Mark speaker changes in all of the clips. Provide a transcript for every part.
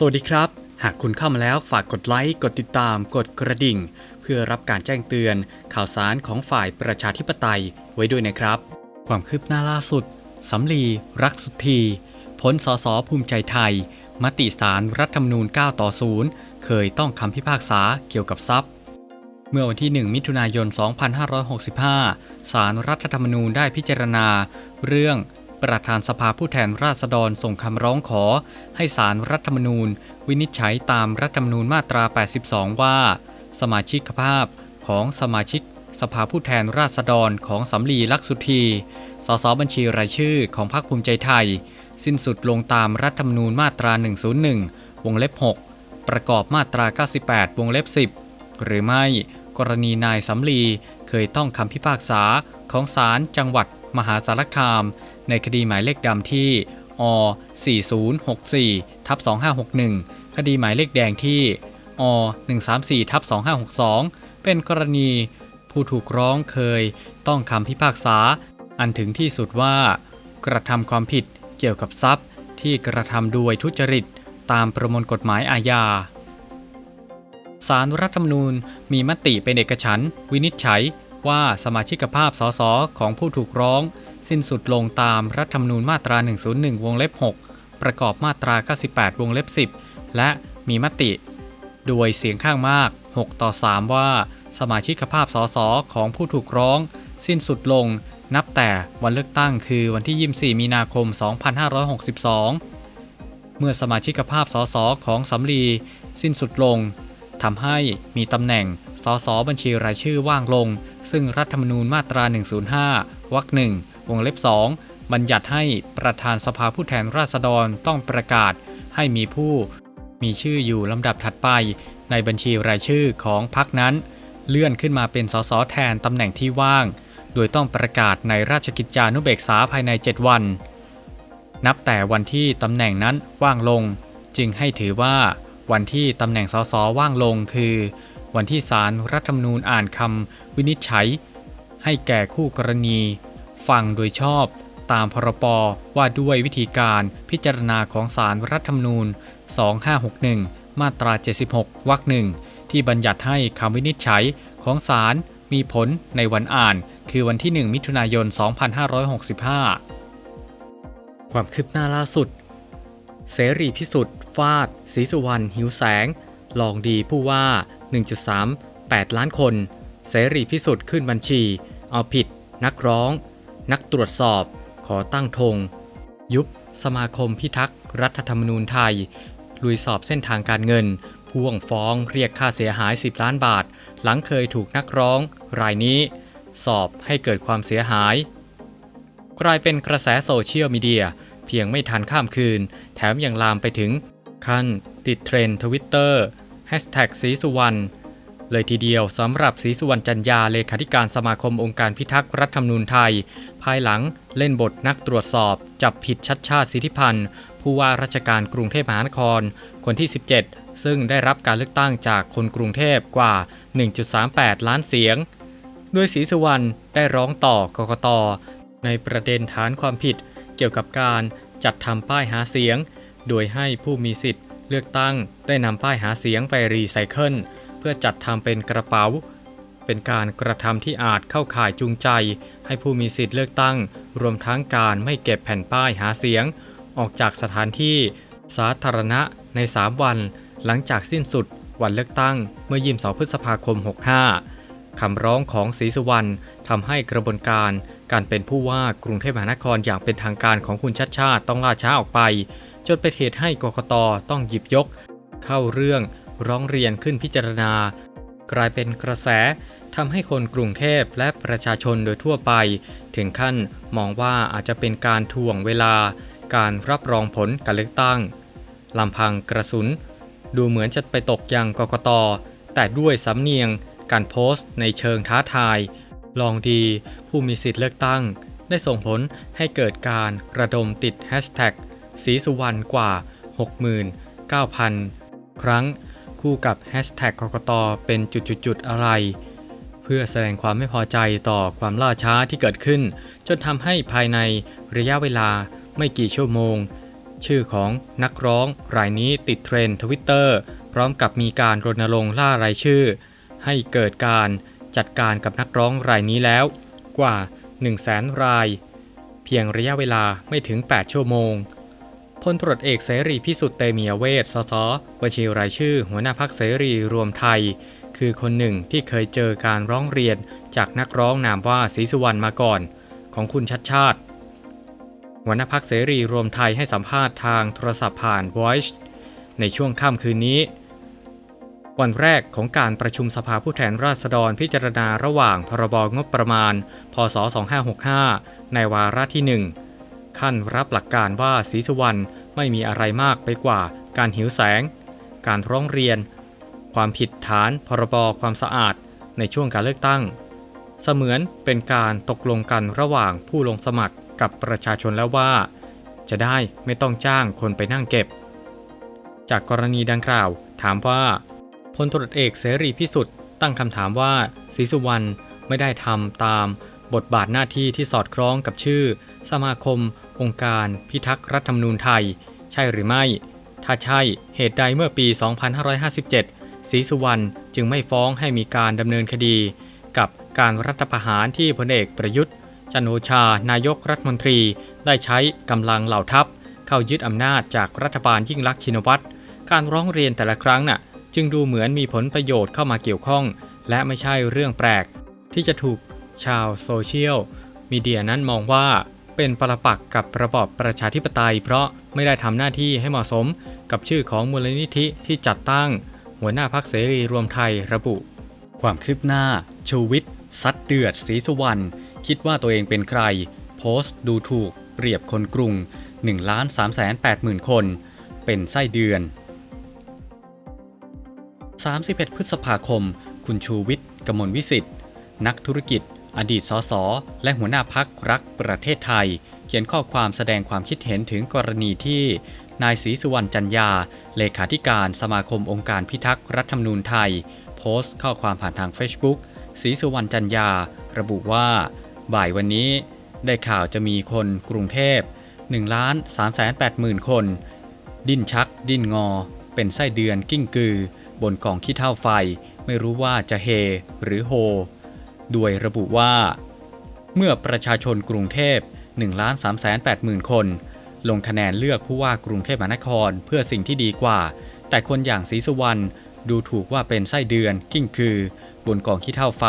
Speaker 1: สวัสดีครับ หากคุณเข้ามาแล้วฝากกดไลค์ กดติดตาม กดกระดิ่ง เพื่อรับการแจ้งเตือน ข่าวสารของฝ่ายประชาธิปไตยไว้ด้วยนะครับ ความคืบหน้าล่าสุดสำลีรักสุทธีพ้นสสภูมิใจไทย มติสารรัฐธรรมนูญ 9 ต่อ 0 เคยต้องคำพิพากษาเกี่ยวกับทรัพย์ เมื่อวันที่ 1 มิถุนายน 2565 สารรัฐธรรมนูญได้พิจารณา เรื่อง ประธานสภาผู้แทนราษฎรส่งคำร้องขอ ให้สารรัฐธรรมนูญ วินิจฉัยตามรัฐธรรมนูญมาตรา 82 ว่า สมาชิกภาพของสมาชิกสภาผู้แทนราษฎรของสำลีลักษุธี สสบัญชีรายชื่อของพรรคภูมิใจไทย สิ้นสุดลงตามรัฐธรรมนูญมาตรา 101 วงเล็บ 6 ประกอบมาตรา 98 วงเล็บ 10 หรือไม่ กรณีนายสำลีเคยต้องคำพิพากษาของศาลจังหวัดมหาสารคาม ในคดีหมายเลขดำที่อ4064ทับ2561 คดีหมายเลขแดงที่อ134ทับ2562 เป็นกรณีผู้ถูกร้องเคยต้องคำพิพากษา อันถึงที่สุดว่า กระทำความผิดเกี่ยวกับทรัพย์ที่กระทำโดยทุจริต ตามประมวลกฎหมายอาญาสารรัฐธรรมนูญมีมติเป็นเอกฉันท์วินิจฉัยว่าสมาชิกภาพสสของผู้ถูกร้อง สิ้นสุดลงตามรัฐธรรมนูญมาตรา 101 วงเล็บ 6 ประกอบมาตรา 98 วงเล็บ 10 และมีมติ โดยเสียงข้างมาก 6 ต่อ 3 ว่า สมาชิกภาพสสของผู้ถูกร้อง สิ้นสุดลง นับแต่วันเลือกตั้งคือวันที่ 24 มีนาคม 2562 เมื่อสมาชิกภาพสสของสำลีสิ้นสุดลงทำให้มีตำแหน่งสสบัญชีรายชื่อว่างลง ซึ่งรัฐธรรมนูญมาตรา 105 วรรคหนึ่ง วงเล็บ 2 บัญญัติให้ประธานสภาผู้แทนราษฎรต้องประกาศให้มีผู้ มีชื่ออยู่ลำดับถัดไป ในบัญชีรายชื่อของพรรคนั้น เลื่อนขึ้นมาเป็นสสแทนตำแหน่งที่ว่าง โดยต้องประกาศในราชกิจจานุเบกษาภายใน 7 วัน นับแต่วันที่ตำแหน่งนั้นว่างลง จึงให้ถือว่าวันที่ตำแหน่งสสว่างลงคือ วันที่ศาลรรัฐธรรมนูญอ่านคำวินิจฉัย ให้แก่คู่กรณี ฟังโดยชอบ ตามพรปว่าด้วยวิธีการพิจารณาของศารรัฐธรรมนูญ 2561 มาตรา 76 วรรคหนึ่งที่บัญญัติให้คำวินิจฉัยของศาลมีผลในวันอ่าน คือวันที่ 1 มิถุนายน 2565 ความคืบหน้าล่าสุด เสรีพิสุทธิ์ฟาดศรีสุวรรณหิวแสง ลองดีผู้ว่า 1.38 ล้านคน เสรีพิสุทธิ์ขึ้นบัญชี เอาผิด นักร้อง นักตรวจสอบขอตั้งธงยุบสมาคมพิทักษ์รัฐธรรมนูญไทย ลุยสอบเส้นทางการเงิน พ่วงฟ้องเรียกค่าเสียหาย 10 ล้านบาท หลังเคยถูกนักร้อง รายนี้ สอบให้เกิดความเสียหาย กลายเป็นกระแสโซเชียลมีเดีย เพียงไม่ทันข้ามคืน แถมยังลามไปถึง ขั้นติดเทรนด์ทวิตเตอร์แฮชแท็กสีสุวรรณ เลยทีเดียวสำหรับศรีสุวรรณจันยาเลขาธิการสมาคมองค์การพิทักษ์รัฐธรรมนูญไทย ภายหลังเล่นบทนักตรวจสอบ จับผิดชัดชาติสิทธิพันธ์ผู้ว่าราชการกรุงเทพมหานคร คนที่ 17 ซึ่งได้รับการเลือกตั้งจากคนกรุงเทพกว่า 1.38 ล้านเสียง โดยศรีสุวรรณได้ร้องต่อกกตในประเด็นฐานความผิดเกี่ยวกับการจัดทำป้ายหาเสียง โดยให้ผู้มีสิทธิ์เลือกตั้งได้นำป้ายหาเสียงไปรีไซเคิล เพื่อจัดทำเป็นกระเป๋า เป็นการกระทำที่อาจเข้าข่ายจูงใจ ให้ผู้มีสิทธิ์เลือกตั้ง รวมทั้งการไม่เก็บแผ่นป้ายหาเสียง ออกจากสถานที่สาธารณะใน 3 วัน หลังจากสิ้นสุดวันเลือกตั้งเมื่อ 22 พฤษภาคม 65 คำร้องของศรีสุวรรณทำให้กระบวนการการเป็นผู้ว่ากรุงเทพมหานครอย่างเป็นทางการของคุณชัดชาติต้องล่าช้าออกไป จนเป็นเหตุให้กกตต้องหยิบยก เข้าเรื่อง ร้องเรียนขึ้นพิจารณา กลายเป็นกระแสทำให้คนกรุงเทพและประชาชนโดยทั่วไป ถึงขั้นมองว่าอาจจะเป็นการทวงเวลา การรับรองผลการเลือกตั้งลำพังกระสุน ดูเหมือนจะไปตกยังกกต แต่ด้วยสำเนียง การโพสต์ในเชิงท้าทาย ลองดีผู้มีสิทธิ์เลือกตั้ง ได้ส่งผลให้เกิดการระดมติดแฮชแท็กสีสุวรรณกว่า 69,000 ครั้ง คู่กับแฮชแท็กกกตเป็นจุดๆอะไร เพื่อแสดงความไม่พอใจต่อความล่าช้าที่เกิดขึ้น จนทำให้ภายในระยะเวลาไม่กี่ชั่วโมง ชื่อของนักร้องรายนี้ติดเทรนด์ทวิตเตอร์พร้อมกับมีการรณรงค์ล่ารายชื่อ ให้เกิดการจัดการกับนักร้องรายนี้แล้ว กว่า 1 0 0 0 0แสนราย เพียงระยะเวลาไม่ถึง 8 ชั่วโมง พลตรวจเอกเสรีพิสุทธิ์เตมียเวทสสบัญชีรายชื่อ หัวหน้าพักเสรีรวมไทย คือคนหนึ่งที่เคยเจอการร้องเรียนจากนักร้องนามว่าศรีสุวรรณมาก่อน ของคุณชัดชาติ หัวหน้าพักเสรีรวมไทยให้สัมภาษณ์ทางโทรศัพท์ผ่าน Voice ในช่วงค่ำคืนนี้ วันแรกของการประชุมสภาผู้แทนราษฎรพิจารณาระหว่างพรบงบประมาณ พศ 2565 ในวาระที่ 1 ขั้นรับหลักการว่าศรีสุวรรณไม่มีอะไรมากไปกว่าการหิวแสง การร้องเรียน ความผิดฐานพรบความสะอาดในช่วงการเลือกตั้ง เสมือนเป็นการตกลงกันระหว่างผู้ลงสมัครกับประชาชนแล้วว่า จะได้ไม่ต้องจ้างคนไปนั่งเก็บ จากกรณีดังกล่าวถามว่าพลตรวจเอกเสรีพิสุทธิ์ตั้งคำถามว่าศรีสุวรรณไม่ได้ทำตาม บทบาทหน้าที่ที่สอดคล้องกับชื่อ สมาคม องค์การ พิทักษ์รัฐธรรมนูญไทย ใช่หรือไม่ ถ้าใช่เหตุใดเมื่อปี 2557 ศรีสุวรรณจึงไม่ฟ้องให้มีการดำเนินคดี กับการรัฐประหารที่พลเอกประยุทธ์ จันโอชานายกรัฐมนตรี ได้ใช้กำลังเหล่าทัพ เข้ายึดอำนาจจากรัฐบาลยิ่งลักษณ์ชินวัตรการร้องเรียนแต่ละครั้งน่ะ จึงดูเหมือนมีผลประโยชน์เข้ามาเกี่ยวข้อง และไม่ใช่เรื่องแปลก ที่จะถูก ชาวโซเชียลมีเดียนั้นมองว่าเป็นปรปักษ์กับระบอบประชาธิปไตย เพราะไม่ได้ทำหน้าที่ให้เหมาะสมกับชื่อของมูลนิธิที่จัดตั้ง หัวหน้าพักเสรีรวมไทยระบุ ความคืบหน้า ชูวิทย์ซัดเดือดศรีสุวรรณคิดว่าตัวเองเป็นใคร โพสต์ดูถูก เปรียบคนกรุง1ล้าน3 8 0 0 0 0คน เป็นไส้เดือน 31 พฤษภาคม คุณชูวิทย์กมลวิสิทธิ์นักธุรกิจ อดีตสสและหัวหน้าพักรักประเทศไทย เขียนข้อความแสดงความคิดเห็นถึงกรณีที่ นายศรีสุวรรณจันยา เลขาธิการสมาคมองค์การพิทักษ์รัฐธรรมนูญไทย โพสต์ข้อความผ่านทาง Facebook ศรีสุวรรณจันยา ระบุว่า บ่ายวันนี้ได้ข่าวจะมีคนกรุงเทพ1ล้าน3 8 0 0 0 0 คน ดิ้นชัก ดิ้นงอ เป็นไส้เดือนกิ้งกือ บนกองขี้เท่าไฟ ไม่รู้ว่าจะเฮ หรือโฮ ด้วยระบุว่า เมื่อประชาชนกรุงเทพ1ล้าน3 8 0 0 0 0 คน ลงคะแนนเลือกผู้ว่ากรุงเทพมหานครเพื่อสิ่งที่ดีกว่า แต่คนอย่างศรีสุวรรณดูถูกว่าเป็นไส้เดือนกิ้งคือ บนกองขี้เท่าไฟ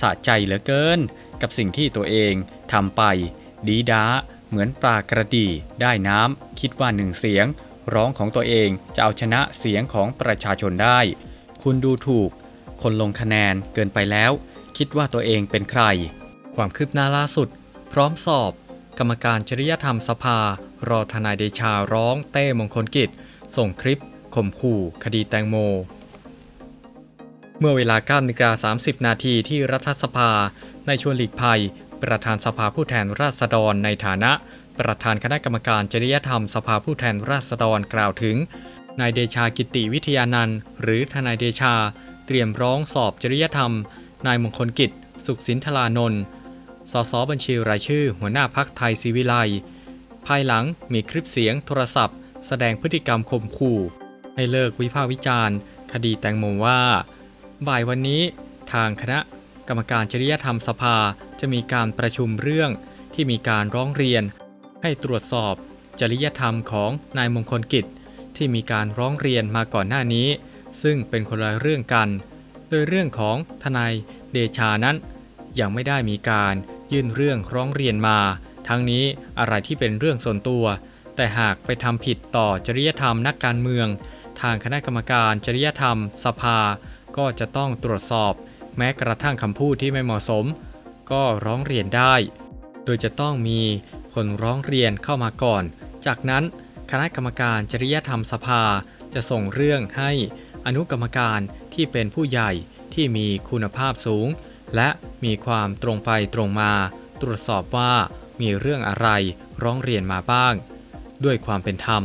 Speaker 1: สะใจเหลือเกิน กับสิ่งที่ตัวเองทำไป ดีด้า เหมือนปลากระดีได้น้ำคิดว่าหนึ่งเสียง ร้องของตัวเองจะเอาชนะเสียงของประชาชนได้ คุณดูถูก คนลงคะแนนเกินไปแล้ว คิดว่าตัวเองเป็นใคร ความคืบหน้าล่าสุด พร้อมสอบ กรรมการจริยธรรมสภา รอทนายเดชาร้องเต้มงคลกิจ ส่งคลิปข่มขู่ คดีแตงโม เมื่อเวลา9นาฬิกา30 นาทีที่รัฐสภา ในชวนหลีกภัย ประธานสภาผู้แทนราษฎรในฐานะ ประธานคณะกรรมการจริยธรรมสภาผู้แทนราษฎรกล่าวถึงนายเดชากิติวิทยานันท์หรือทนายเดชา เตรียมร้องสอบจริยธรรม นายมงคลกิจ สุขสินทลานนท์สสบัญชีรายชื่อ หัวหน้าพักไทยศิวิไลภายหลังมีคลิปเสียงโทรศัพท์ แสดงพฤติกรรมข่มขู่ ให้เลิกวิพากษ์วิจารณ์ คดีแตงโมว่า บ่ายวันนี้ทางคณะกรรมการจริยธรรมสภาจะมีการประชุมเรื่องที่มีการร้องเรียน ให้ตรวจสอบจริยธรรมของนายมงคลกิจ ที่มีการร้องเรียนมาก่อนหน้านี้ ซึ่งเป็นคนละเรื่องกัน โดยเรื่องของทนายเดชานั้น ยังไม่ได้มีการยื่นเรื่องร้องเรียนมา ทั้งนี้อะไรที่เป็นเรื่องส่วนตัว แต่หากไปทำผิดต่อจริยธรรมนักการเมือง ทางคณะกรรมการจริยธรรม สภา ก็จะต้องตรวจสอบ แม้กระทั่งคำพูดที่ไม่เหมาะสม ก็ร้องเรียนได้ โดยจะต้องมีคนร้องเรียนเข้ามาก่อน จากนั้นคณะกรรมการจริยธรรมสภาจะส่งเรื่องให้อนุกรรมการ ที่เป็นผู้ใหญ่ที่มีคุณภาพสูง และมีความตรงไปตรงมา ตรวจสอบว่ามีเรื่องอะไรร้องเรียนมาบ้าง ด้วยความเป็นธรรม